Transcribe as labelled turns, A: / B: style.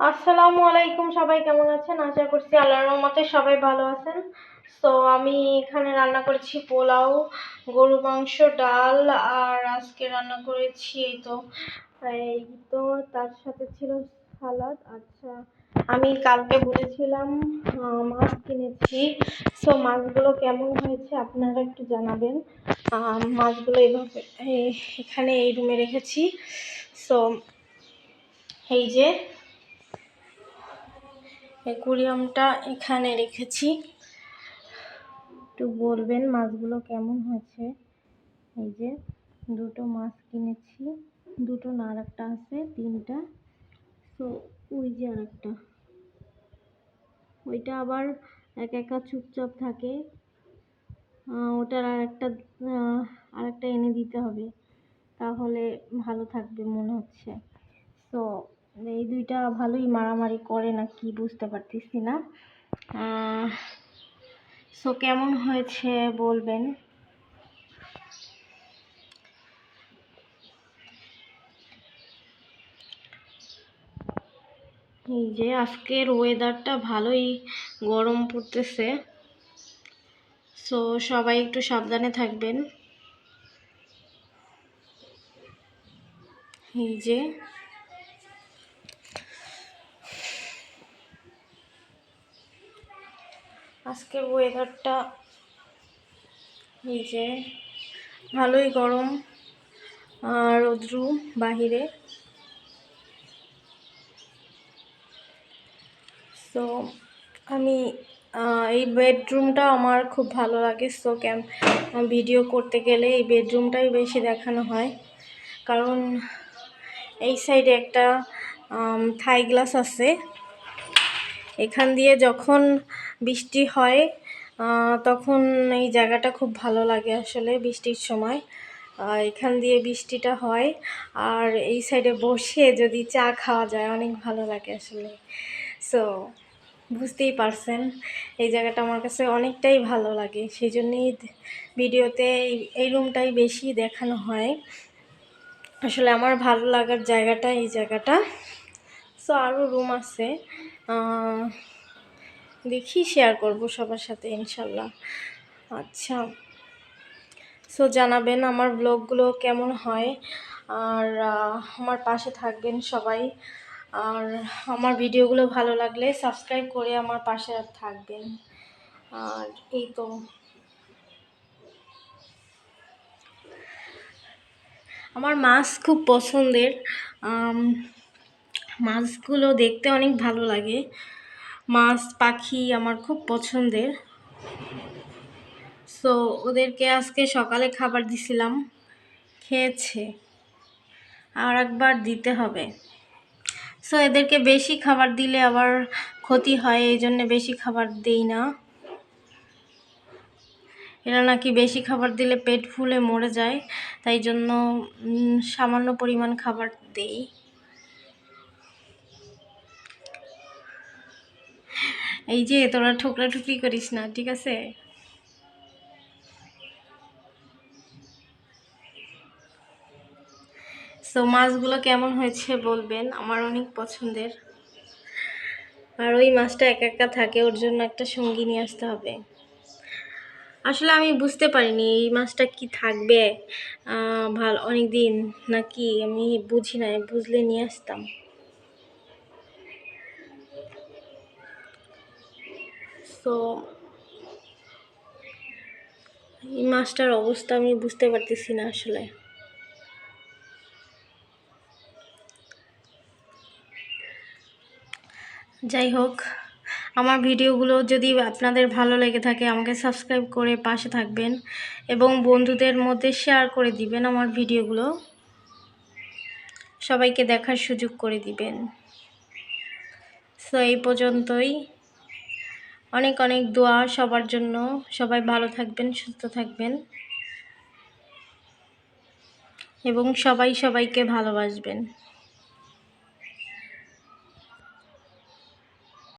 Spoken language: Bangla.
A: আসসালামু আলাইকুম সবাই, কেমন আছেন? আশা করছি আল্লাহর রহমতে সবাই ভালো আছেন। তো আমি এখানে রান্না করেছি পোলাও, গরু মাংস, ডাল, আর আজকে রান্না করেছি এই তো এই তো, তার সাথে ছিল সালাদ। আচ্ছা আমি কালকে বলেছিলাম মাছ কিনেছি। সো মাছগুলো কেমন হয়েছে আপনারা একটু জানাবেন। মাছগুলো এইভাবে এই- এখানে এই রুমে রেখেছি। সো এই যে অ্যাকুরিয়ামটা এখানে রেখেছি। একটু বলবেন মাছগুলো কেমন হয়েছে? এই যে দুটো মাছ কিনেছি, দুটো না আর একটা আছে, তিনটা। তো ওই যে আর একটা। ওইটা আবার এক একা চুপচাপ থাকে। ওটার আর একটা আর একটা এনে দিতে হবে। তাহলে ভালো থাকবে মনে হচ্ছে। তো এই দুইটা ভালোই মারামারি করে না কি বুঝতে পারতেছি না। সো কেমন হয়েছে বলবেন? এই যে আজকের ওয়েদারটা ভালোই গরম পড়তেছে। সো সবাই একটু সাবধানে থাকবেন। এই যে আজকের ওয়েদারটা এই যে ভালোই গরম আর রৌদ্রু বাহিরে। সো আমি এই বেডরুমটা আমার খুব ভালো লাগে। সো ক্যাম ভিডিও করতে গেলে এই বেডরুমটাই বেশি দেখানো হয়। কারণ এই সাইডে একটা থাই গ্লাস আছে। এখান দিয়ে যখন বৃষ্টি হয় তখন এই জায়গাটা খুব ভালো লাগে আসলে বৃষ্টির সময়। এখান দিয়ে বৃষ্টিটা হয় আর এই সাইডে বসে যদি চা খাওয়া যায় অনেক ভালো লাগে আসলে। সো বুঝতেই পারছেন, এই জায়গাটা আমার কাছে অনেকটাই ভালো লাগে। সেই জন্যই ভিডিওতে এই- রুমটাই বেশি দেখানো হয়। আসলে আমার ভালো লাগার জায়গাটা এই জায়গাটা। সো আরও রুম আছে। দেখি শেয়ার করব সবার সাথে, ইনশাল্লাহ। আচ্ছা। সো জানাবেন আমার ব্লগগুলো কেমন হয়। আর আমার পাশে থাকবেন সবাই। আর, আমার ভিডিওগুলো ভালো লাগলে সাবস্ক্রাইব করে আমার পাশে থাকবেন। আর, এই তো। আমার মাছ খুব পছন্দের। মাছগুলো দেখতে অনেক ভালো লাগে। মাছ, পাখি আমার খুব পছন্দের। সো ওদেরকে আজকে সকালে খাবার দিছিলাম। খেয়েছে। আর একবার দিতে হবে। সো এদেরকে বেশি খাবার দিলে আবার ক্ষতি হয় এই জন্য বেশি খাবার দেই না। এরা নাকি বেশি খাবার দিলে পেট ফুলে মরে যায় তাই জন্য সামান্য পরিমাণ খাবার দেই। এই যে তোরা ঠোকরা ঠুকরি করিস না, ঠিক আছে? সো মাছগুলো কেমন হয়েছে বলবেন? আমার অনেক পছন্দের। আর ওই মাছটা একা একা থাকে, ওর জন্য একটা সঙ্গী নিয়ে আসতে হবে। আসলে আমি বুঝতে পারিনি এই মাছটা কি থাকবে। ভালো অনেক দিন নাকি আমি বুঝি না বুঝলে নিয়ে আসতাম। তো এই মাছটার অবস্থা আমি বুঝতে পারতেছি না আসলে। যাই হোক, আমার ভিডিওগুলো যদি আপনাদের ভালো লেগে থাকে, আমাকে সাবস্ক্রাইব করে পাশে থাকবেন এবং বন্ধুদের মধ্যে শেয়ার করে দিবেন আমার ভিডিওগুলো। সবাইকে দেখার সুযোগ করে দিবেন। সো এই পর্যন্তই। অনেক অনেক দোয়া সবার জন্য। সবাই ভালো থাকবেন সুস্থ থাকবেন। এবং সবাই সবাইকে ভালোবাসবেন।